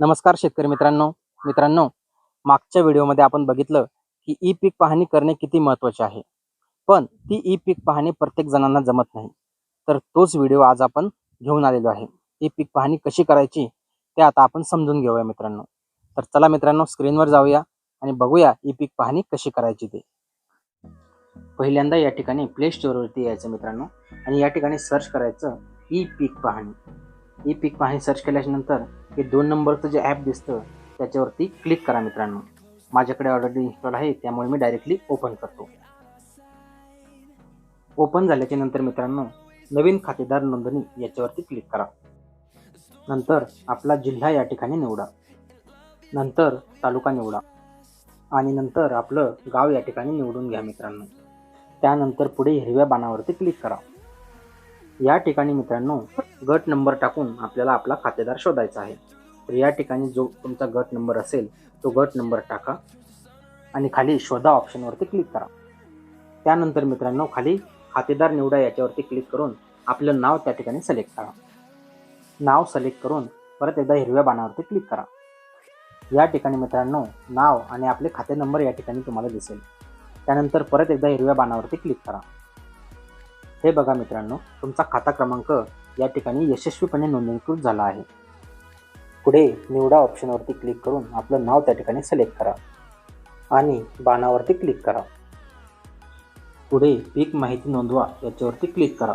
नमस्कार शेतकरी मित्रांनो. मित्रांनो मागच्या व्हिडिओमध्ये आपण बघितलं की ई पीक पाहणी करणे किती महत्त्वाचे आहे. पण ती ई पीक पाहणी प्रत्येक जणांना जमत नाही. तर तोच व्हिडिओ आज आपण घेऊन आलेलो आहे. ई पीक पाहणी कशी करायची ते आता आपण समजून घेऊया मित्रांनो. तर चला मित्रांनो स्क्रीनवर जाऊया आणि बघूया ई पीक पाहणी कशी करायची ते. पहिल्यांदा या ठिकाणी प्ले स्टोअरवरती यायचं मित्रांनो आणि या ठिकाणी सर्च करायचं ई पीक पाहणी. ई पीक पाहणी सर्च केल्यानंतर हे दोन नंबरचं जे ॲप दिसतं त्याच्यावरती क्लिक करा मित्रांनो. माझ्याकडे ऑलरेडी इन्स्टॉल आहे त्यामुळे मी डायरेक्टली ओपन करतो. ओपन झाल्याच्यानंतर मित्रांनो नवीन खातेदार नोंदणी याच्यावरती क्लिक करा. नंतर आपला जिल्हा या ठिकाणी निवडा. नंतर तालुका निवडा. आणि नंतर आपलं गाव या ठिकाणी निवडून घ्या मित्रांनो. त्यानंतर पुढे हिरव्या बाणावरती क्लिक करा. या ठिकाणी मित्रांनो गट नंबर टाकून आपल्याला आपला खातेदार शोधायचा आहे. तर या ठिकाणी जो तुमचा गट नंबर असेल तो गट नंबर टाका आणि खाली शोधा ऑप्शनवरती क्लिक करा. त्यानंतर मित्रांनो खाली खातेदार निवडा याच्यावरती क्लिक करून आपलं नाव त्या ठिकाणी सिलेक्ट करा. नाव सिलेक्ट करून परत एकदा हिरव्या बाणावरती क्लिक करा. या ठिकाणी मित्रांनो नाव आणि आपले खाते नंबर या ठिकाणी तुम्हाला दिसेल. त्यानंतर परत एकदा हिरव्या बाणावरती क्लिक करा. हे बघा मित्रांनो तुमचा खाता क्रमांक या ठिकाणी यशस्वीपणे नोंदणीकृत झाला आहे. पुढे निवडा ऑप्शनवरती क्लिक करून आपलं नाव त्या ठिकाणी सिलेक्ट करा आणि बाणावरती क्लिक करा. पुढे पीक माहिती नोंदवा याच्यावरती क्लिक करा.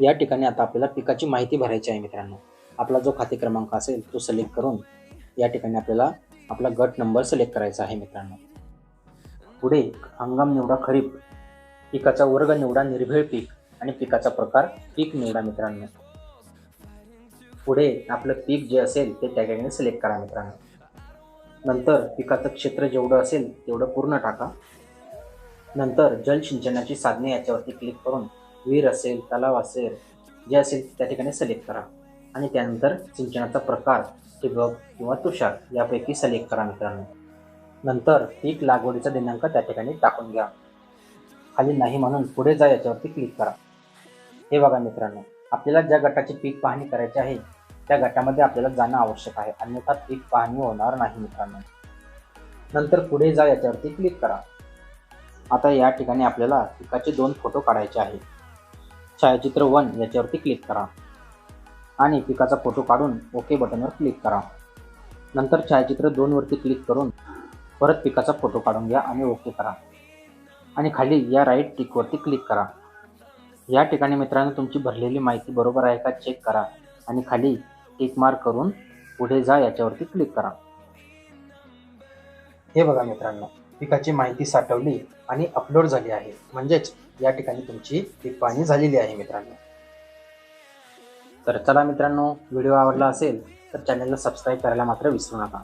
या ठिकाणी आता आपल्याला पिकाची माहिती भरायची आहे मित्रांनो. आपला जो खाते क्रमांक असेल तो सिलेक्ट करून या ठिकाणी आपल्याला आपला गट नंबर सिलेक्ट करायचा आहे मित्रांनो. पुढे हंगाम निवडा खरीप पिकाचा वर्ग निवडा निर्भीळ पीक आणि पिकाचा प्रकार पीक निवडा मित्रांनो. पुढे आपलं पीक जे असेल ते त्या ठिकाणी सिलेक्ट करा मित्रांनो. नंतर पिकाचं क्षेत्र जेवढं असेल तेवढं पूर्ण टाका. नंतर जलसिंचनाची साधने याच्यावरती क्लिक करून विहीर असेल तलाव असेल जे असेल त्या ठिकाणी सिलेक्ट करा. आणि त्यानंतर सिंचनाचा प्रकार ठिबक किंवा तुषार यापैकी सिलेक्ट करा मित्रांनो. नंतर पीक लागवडीचा दिनांक त्या ठिकाणी टाकून घ्या. खाली नाही म्हणून पुढे जा याच्यावरती क्लिक करा. हे बघा मित्रांनो आपल्याला ज्या गटाची पीक पाहणी करायची आहे त्या गटामध्ये आपल्याला जाणं आवश्यक आहे. अन्यथा पीक पाहणी होणार नाही मित्रांनो. नंतर पुढे जा याच्यावरती क्लिक करा. आता या ठिकाणी आपल्याला पिकाचे दोन फोटो काढायचे आहे छायाचित्र वन याच्यावरती क्लिक करा. आणि पिकाचा फोटो काढून ओके बटनवर क्लिक करा. नंतर छायाचित्र दोनवरती क्लिक करून परत पिकाचा फोटो काढून घ्या आणि ओके करा. आणि खाली या राईट टिकवरती क्लिक करा. या ठिकाणी मित्रांनो तुमची भरलेली माहिती बरोबर आहे का? चेक करा. आणि खाली टिक मार्क करून पुढे जा याच्यावरती क्लिक करा. हे बघा मित्रांनो पिकाची माहिती साठवली आणि अपलोड झाली आहे. म्हणजेच या ठिकाणी तुमची पीक पाहणी झालेली आहे मित्रांनो. तर चला मित्रांनो व्हिडिओ आवडला असेल तर चॅनलला सबस्क्राईब करायला मात्र विसरू नका.